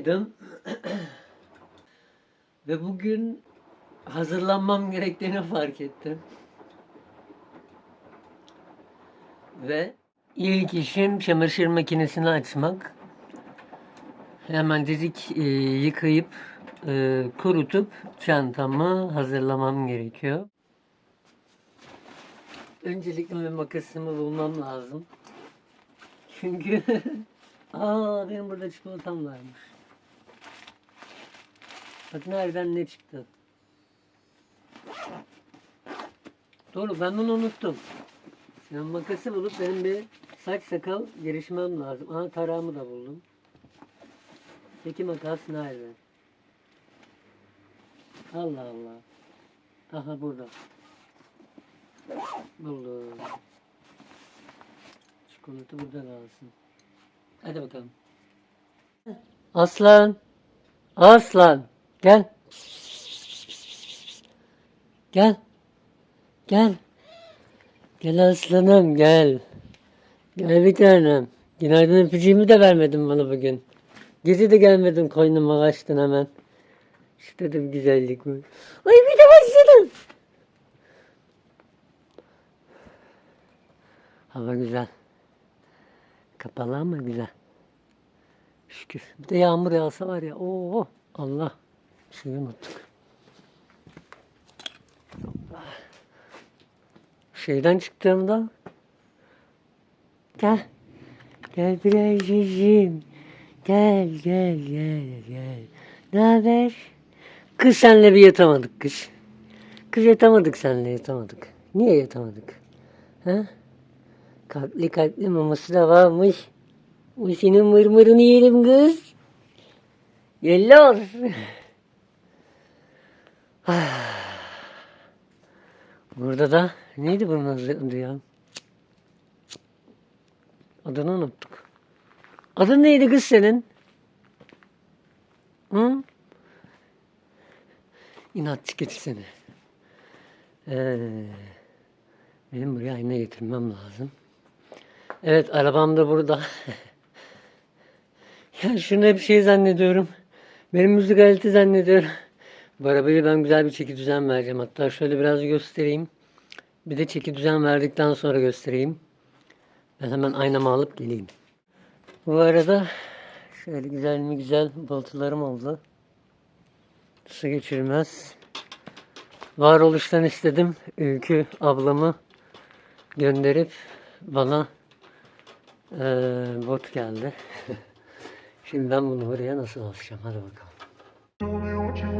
Günaydın. Ve bugün hazırlanmam gerektiğini fark ettim. Ve ilk işim çamaşır makinesini açmak. Hemen dedik e, yıkayıp e, kurutup çantamı hazırlamam gerekiyor. Öncelikle bir makasımı bulmam lazım. Çünkü aa benim burada çikolatam varmış. Bak nereden ne çıktı. Doğru ben bunu unuttum. Şimdi makası bulup benim bir saç sakal girişmem lazım. Aha tarağımı da buldum. Peki makas nerede? Allah Allah. Aha burada. Buldum. Çikolata burada kalsın. Hadi bakalım. Aslan. Aslan. Gel. Gel. Gel. Gel aslanım gel. Gel bir tanem. Günaydın öpücüğümü de vermedin bana bugün. Gezi de gelmedin koynuma kaçtın hemen. İşte de bir güzellik bu. Ay bir de başladın. Hava güzel. Kapalı ama güzel. Şükür. Bir de yağmur yağsa var ya. Oo Allah. Şeyi unuttuk. Şeyden çıktığımda gel. Gel Prensesim. Gel gel gel gel. Ne haber? Kız senle bir yatamadık kız. Kız yatamadık senle yatamadık. Niye yatamadık? Ha? Kalpli kalpli maması da varmış. O senin mırmırını yerim kız. Yelloz. Burada da neydi bunun adı ya? Adını unuttuk. Adın neydi kız senin? Hı? İnatçı keçi seni. Ee, benim buraya ayna getirmem lazım. Evet arabam da burada. ya şunu hep şey zannediyorum. Benim müzik aleti zannediyorum. Bu arabayı ben güzel bir çeki düzen vereceğim. Hatta şöyle biraz göstereyim. Bir de çeki düzen verdikten sonra göstereyim. Ben hemen aynamı alıp geleyim. Bu arada şöyle güzel mi güzel baltılarım oldu. Su geçirmez. Varoluştan istedim. Ülkü ablamı gönderip bana eee bot geldi. Şimdi ben bunu buraya nasıl asacağım? Hadi bakalım.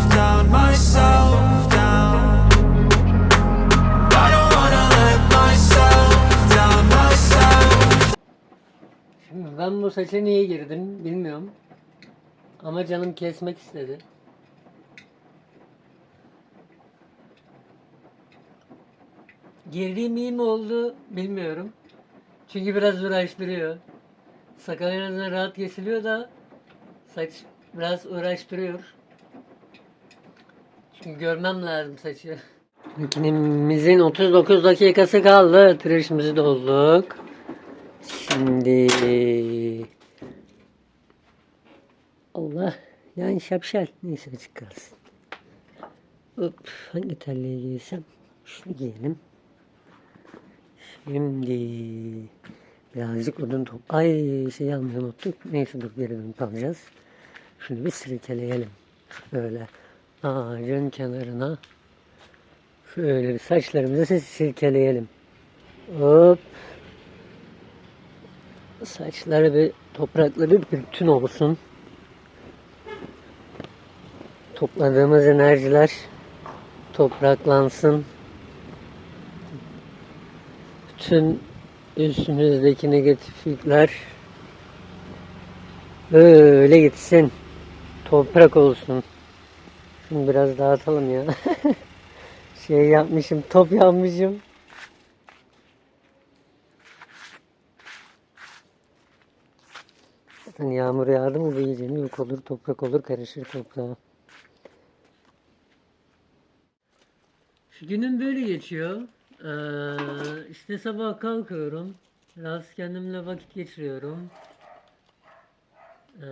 Şimdi ben bu saça niye girdim bilmiyorum. Ama canım kesmek istedi. Girdiğim iyi mi oldu bilmiyorum. Çünkü biraz uğraştırıyor. Sakal en azından rahat kesiliyor da saç biraz uğraştırıyor. Görmem lazım saçı. Makinemizin 39 dakikası kaldı. Tıraşımızı da olduk. Şimdi Allah yani şapşal neyse açık kalsın. Hop hangi terliği giysem şunu giyelim. Şimdi birazcık odun top. Ay şey almayı unuttuk. Neyse dur geri dönüp alacağız. Şunu bir sirkeleyelim. Böyle ağacın kenarına şöyle bir saçlarımızı sirkeleyelim. Hop. Saçları bir toprakla bir bütün olsun. Topladığımız enerjiler topraklansın. Bütün üstümüzdeki negatiflikler böyle gitsin. Toprak olsun. Şunu biraz dağıtalım ya. şey yapmışım, top yapmışım. Zaten yağmur yağdı mı bu iyice yok olur, toprak olur, karışır toprağa. Şu günüm böyle geçiyor. Ee, işte sabah kalkıyorum. Biraz kendimle vakit geçiriyorum. Ee,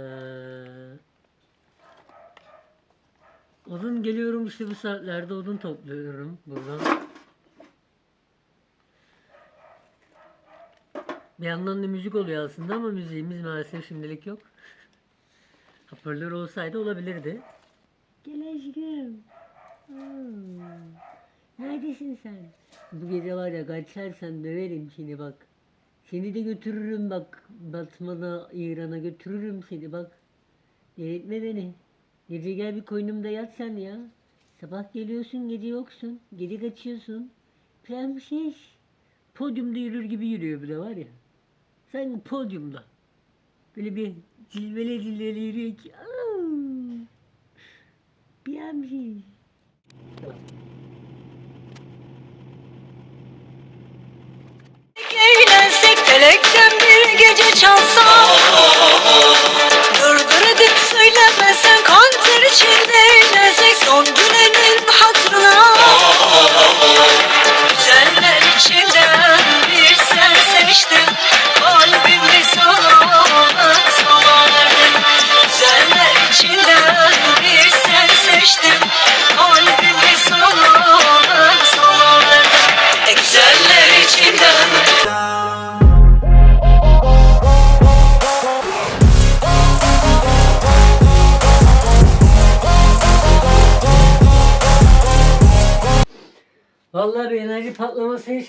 odun geliyorum işte bu saatlerde odun topluyorum buradan. Bir yandan da müzik oluyor aslında ama müziğimiz maalesef şimdilik yok. Hoparlör olsaydı olabilirdi. Gel aşkım. Aa, Neredesin sen? Bu gece var ya kaçarsan döverim seni bak. Seni de götürürüm bak. Batman'a, İran'a götürürüm seni bak. Delirtme beni. Gece gel bir koynumda yat sen ya. Sabah geliyorsun gece yoksun. Gece kaçıyorsun. Prenses. Podyumda yürür gibi yürüyor bir de var ya. Sanki podyumda. Böyle bir cilvele cilvele yürüyor ki. Aa! Prenses. Eğlensek felekten bir gece çalsa Durdur edip söylemesen kanter içinde eğlensek Son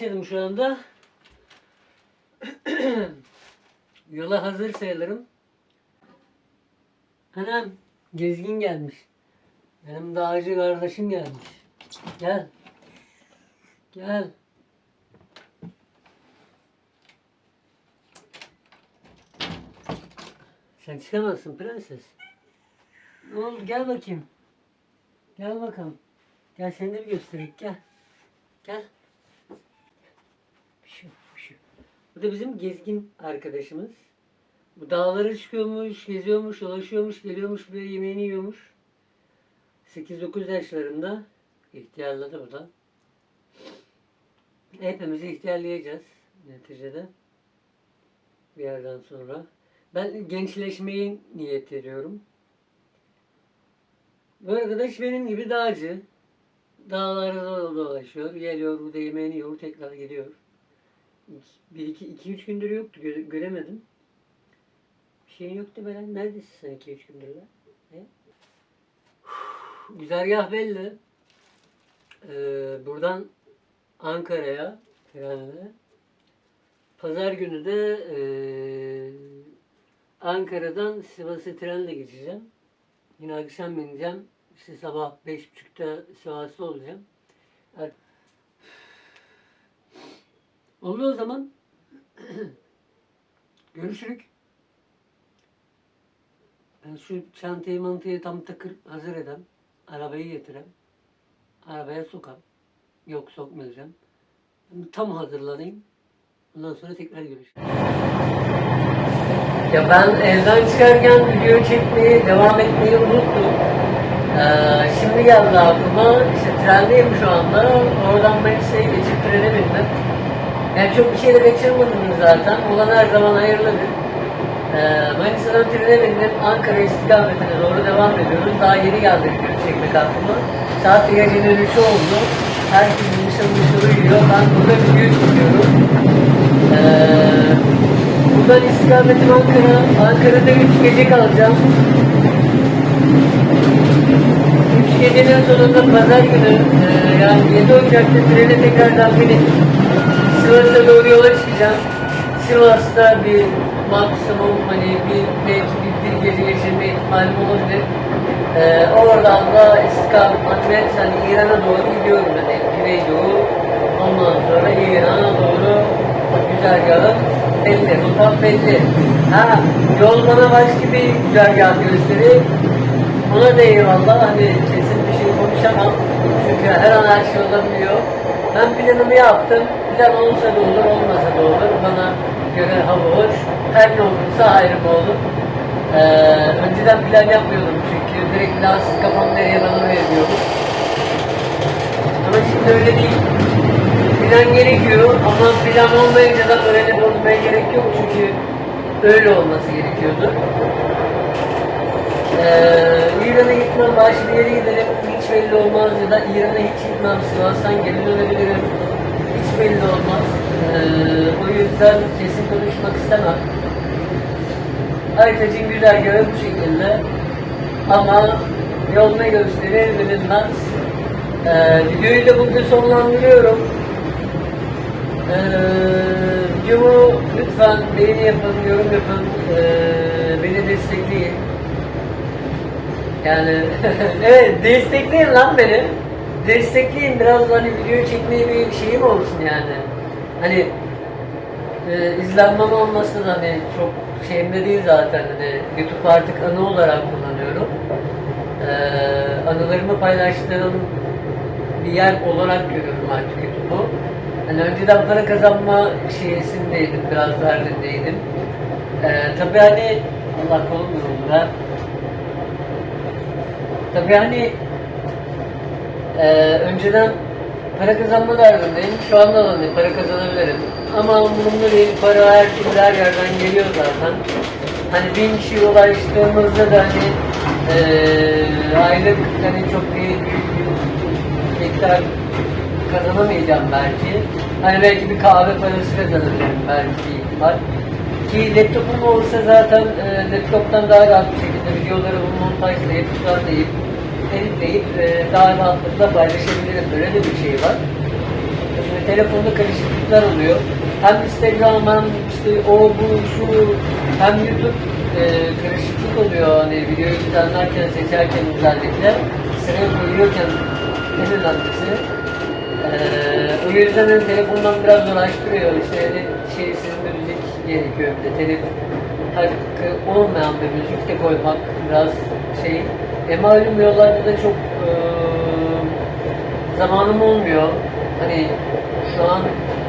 yaşadım şu anda. Yola hazır sayılırım. Anam gezgin gelmiş. Benim dağcı kardeşim gelmiş. Gel. Gel. Sen çıkamazsın prenses. Ne oldu gel bakayım. Gel bakalım. Gel seni de bir göstereyim gel. Gel. Bu da bizim gezgin arkadaşımız. Bu dağlara çıkıyormuş, geziyormuş, dolaşıyormuş, geliyormuş, buraya yemeğini yiyormuş. 8-9 yaşlarında ihtiyarladı bu da. Hepimizi ihtiyarlayacağız neticede. Bir yerden sonra. Ben gençleşmeyi niyet ediyorum. Bu arkadaş benim gibi dağcı. Dağlarda dolaşıyor. Geliyor burada yemeğini yiyor. Tekrar gidiyor. Bir iki, iki üç gündür yoktu. Göre- göremedim. Bir şeyin yoktu Beren. Neredesin sen iki üç gündür lan? Ne? Güzergah belli. Ee, buradan Ankara'ya trenle. Pazar günü de ee, Ankara'dan Sivas'a trenle geçeceğim. Yine akşam bineceğim. İşte sabah beş buçukta Sivas'ta olacağım. Evet. Oldu o zaman. Görüşürük. Ben şu çantayı mantayı tam takır hazır edem. Arabayı getirem. Arabaya sokam. Yok sokmayacağım. Tam hazırlanayım. Ondan sonra tekrar görüşürüz. Ya ben evden çıkarken video çekmeyi, devam etmeyi unuttum. Ee, şimdi geldi aklıma, işte trendeyim şu anda, oradan Manisa'ya geçip trene bindim. Yani çok bir şey de kaçırmadım zaten, olan her zaman hayırlıdır. Ee, Manisa'dan trene bindim, Ankara istikametine doğru devam ediyoruz. Daha yeni geldik çekmek aklıma. Saat gece dönüşü oldu. Herkes mışıl mışıl uyuyor, ben burada video çekiyorum. Ee, buradan istikametim Ankara. Ankara'da 3 gece kalacağım. 3 gecenin sonunda pazar günü e, yani 7 Ocak'ta trene tekrardan binip Sivas'a doğru yola çıkacağım. Sivas'ta bir maksimum hani bir belki bir, bir gece geçirme ihtimalim olabilir. Ee, oradan da istikamet hani İran'a doğru gidiyorum hani Güneydoğu. Ondan sonra İran'a doğru güzergahım belli, rotam belli. Ha, yol bana başka bir güzergah gösterir. Ona da eyvallah hani kesin bir şey konuşamam. Çünkü her an her şey olabiliyor. Ben planımı yaptım. Plan olsa da olur, olmasa da olur. Bana göre hava hoş. Her ne olursa ayrım olur. Ee, önceden plan yapmıyordum çünkü direkt plan kafam nereye bana veriyordu. Ama şimdi öyle değil. Plan gerekiyor ama plan olmayınca da morali bozmaya gerek yok çünkü öyle olması gerekiyordu. Ee, İran'a gitmem, başka bir yere giderim. Hiç belli olmaz ya da İran'a hiç gitmem. Sivas'tan geri dönebilirim. Hiç belli olmaz. Ee, o yüzden kesin konuşmak istemem. Haritacın güzergahı bu şekilde. Ama yol ne gösterir bilinmez. Ee, videoyu da burada sonlandırıyorum. Ee, videomu lütfen beğeni yapın, yorum yapın, ee, beni destekleyin. Yani evet destekleyin lan beni. Destekleyin biraz hani video çekmeye bir şeyim olsun yani. Hani e, izlenmem olması da hani çok şeyimde değil zaten hani YouTube artık anı olarak kullanıyorum. E, anılarımı paylaştığım bir yer olarak görüyorum artık YouTube'u. Hani önceden para kazanma şeysindeydim, biraz derdindeydim. E, tabii hani Allah kolum ha. Tabii hani eee, önceden para kazanma derdindeyim. Şu anda da para kazanabilirim. Ama umurumda değil. Para her türlü her yerden geliyor zaten. Hani bin kişi ulaştığımızda da hani eee aylık hani çok bir miktar kazanamayacağım belki. Hani belki bir kahve parası kazanabilirim belki ihtimal. Ki laptopum olsa zaten e, laptoptan daha rahat bir şekilde videoları montajlayıp, düzenleyip, editleyip e, daha rahatlıkla paylaşabilirim. Böyle de bir şey var. Şimdi telefonda karışıklıklar oluyor. Hem Instagram hem işte o bu şu hem YouTube e, karışıklık oluyor hani videoyu düzenlerken seçerken özellikle sıraya koyuyorken en önemlisi. Ee, o yüzden hani telefondan biraz uğraştırıyor. İşte hani şey sizin gerekiyor bir de telif hakkı olmayan bir müzik de koymak biraz şey. E malum yollarda da çok e, zamanım olmuyor. Hani şu an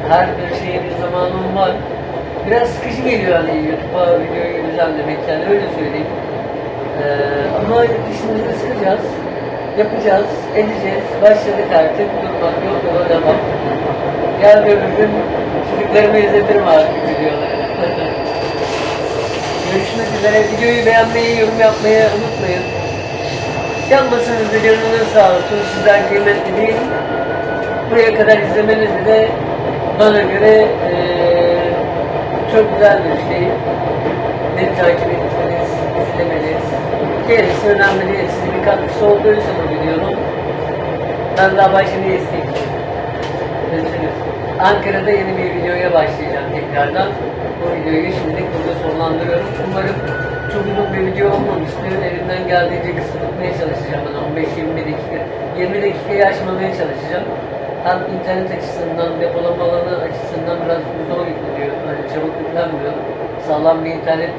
her bir şeye bir zamanım var. Biraz sıkıcı geliyor hani YouTube'a videoyu düzenlemek yani öyle söyleyeyim. Ee, ama işimizi sıkacağız. Yapacağız, edeceğiz. Başladık artık. Durmak yok yola devam. Yarın öbür gün çocuklarıma izletirim artık videoları. Görüşmek üzere. Videoyu beğenmeyi, yorum yapmayı unutmayın. Yanmasınız da canınız sağ olsun. Sizden kıymetli değil. Buraya kadar izlemeniz de bana göre eee, çok güzel bir şey. Beni takip etmeniz, izlemeniz. Gerisi önemli değil. Size bir katkısı olduysa bu videonun ben daha başka ne isteyeyim? Görüşürüz. Ankara'da yeni bir videoya başlayacağım tekrardan. Bu videoyu şimdilik burada sonlandırıyorum. Umarım çok uzun bir video olmamıştır. Elimden geldiğince kısa tutmaya çalışacağım. Ben 15-20 dakika, 20 dakikayı aşmamaya çalışacağım. Hem internet açısından, depolama alanı açısından biraz zor yükleniyor. Hani çabuk yüklenmiyor. Sağlam bir internet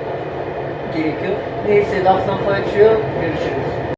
gerekiyor. Neyse laf lafı açıyor. Görüşürüz.